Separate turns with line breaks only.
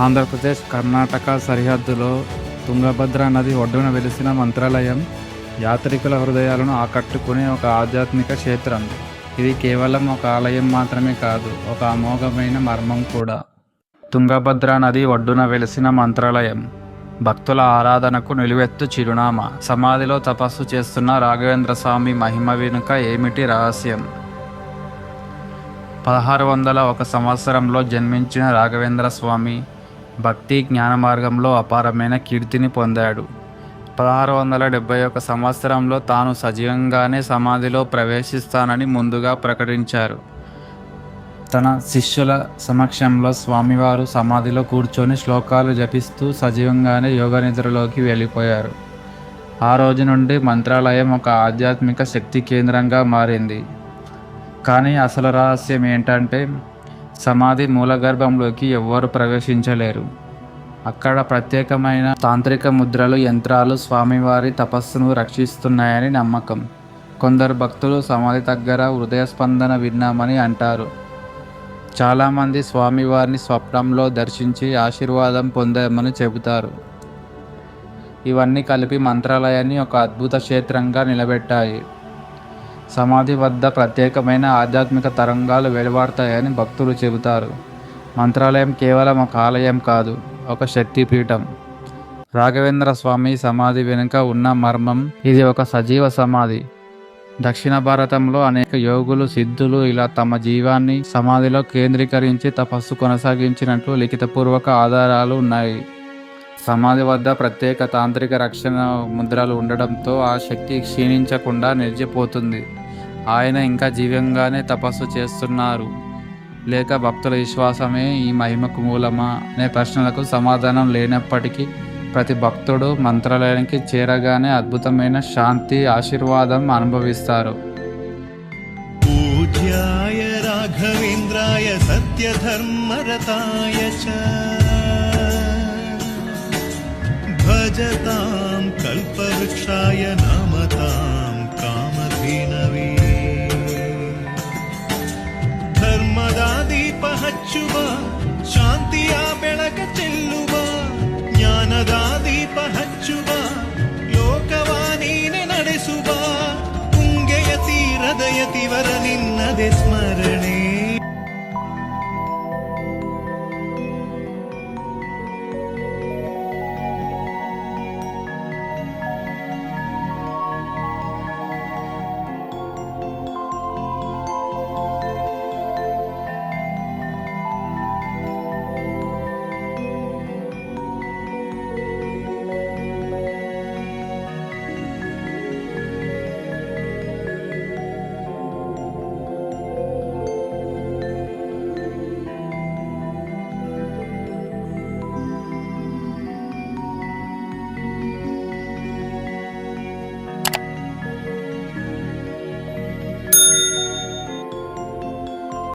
ఆంధ్రప్రదేశ్ కర్ణాటక సరిహద్దులో తుంగభద్ర నది ఒడ్డున వెలిసిన మంత్రాలయం యాత్రికుల హృదయాలను ఆకట్టుకునే ఒక ఆధ్యాత్మిక క్షేత్రం. ఇది కేవలం ఒక ఆలయం మాత్రమే కాదు ఒక అమోఘమైన మర్మం కూడా. తుంగభద్ర నది ఒడ్డున వెలిసిన మంత్రాలయం. భక్తుల ఆరాధనకు నిలువెత్తు చిరునామా. సమాధిలో తపస్సు చేస్తున్న రాఘవేంద్ర స్వామి మహిమ వెనుక ఏమిటి రహస్యం? పదహారు వందల ఒక సంవత్సరంలో జన్మించిన రాఘవేంద్ర స్వామి భక్తి జ్ఞాన మార్గంలో అపారమైన కీర్తిని పొందాడు. పదహారు వందల డెబ్బై ఒక సంవత్సరంలో తాను సజీవంగానే సమాధిలో ప్రవేశిస్తానని ముందుగా ప్రకటించారు. తన శిష్యుల సమక్షంలో స్వామివారు సమాధిలో కూర్చొని శ్లోకాలు జపిస్తూ సజీవంగానే యోగ నిద్రలోకి వెళ్ళిపోయారు. ఆ రోజు నుండి మంత్రాలయం ఒక ఆధ్యాత్మిక శక్తి కేంద్రంగా మారింది. కానీ అసలు రహస్యం ఏంటంటే సమాధి మూలగర్భంలోకి ఎవ్వరు ప్రవేశించలేరు. అక్కడ ప్రత్యేకమైన తాంత్రిక ముద్రలు యంత్రాలు స్వామివారి తపస్సును రక్షిస్తున్నాయని నమ్మకం. కొందరు భక్తులు సమాధి దగ్గర హృదయ స్పందన విన్నామని అంటారు. చాలామంది స్వామివారిని స్వప్నంలో దర్శించి ఆశీర్వాదం పొందామని చెబుతారు. ఇవన్నీ కలిపి మంత్రాలయాన్ని ఒక అద్భుత క్షేత్రంగా నిలబెట్టాయి. సమాధి వద్ద ప్రత్యేకమైన ఆధ్యాత్మిక తరంగాలు వెలువడతాయని భక్తులు చెబుతారు. మంత్రాలయం కేవలం ఒక ఆలయం కాదు ఒక శక్తిపీఠం. రాఘవేంద్ర స్వామి సమాధి వెనుక ఉన్న మర్మం ఇది ఒక సజీవ సమాధి. దక్షిణ భారతంలో అనేక యోగులు సిద్ధులు ఇలా తమ జీవాన్ని సమాధిలో కేంద్రీకరించి తపస్సు కొనసాగించినట్లు లిఖితపూర్వక ఆధారాలు ఉన్నాయి. సమాధి వద్ద ప్రత్యేక తాంత్రిక రక్షణ ముద్రలు ఉండడంతో ఆ శక్తి క్షీణించకుండా నిలిచిపోతుంది. ఆయన ఇంకా జీవంగానే తపస్సు చేస్తున్నారు. లేక భక్తుల విశ్వాసమే ఈ మహిమకు మూలమా అనే ప్రశ్నలకు సమాధానం లేనప్పటికీ ప్రతి భక్తుడు మంత్రాలయానికి చేరగానే అద్భుతమైన శాంతి ఆశీర్వాదం అనుభవిస్తారు.
పూజ్యాయ రాఘవేంద్రాయ సత్యధర్మరతాయ भजतां कल्पवृक्षाय नमतां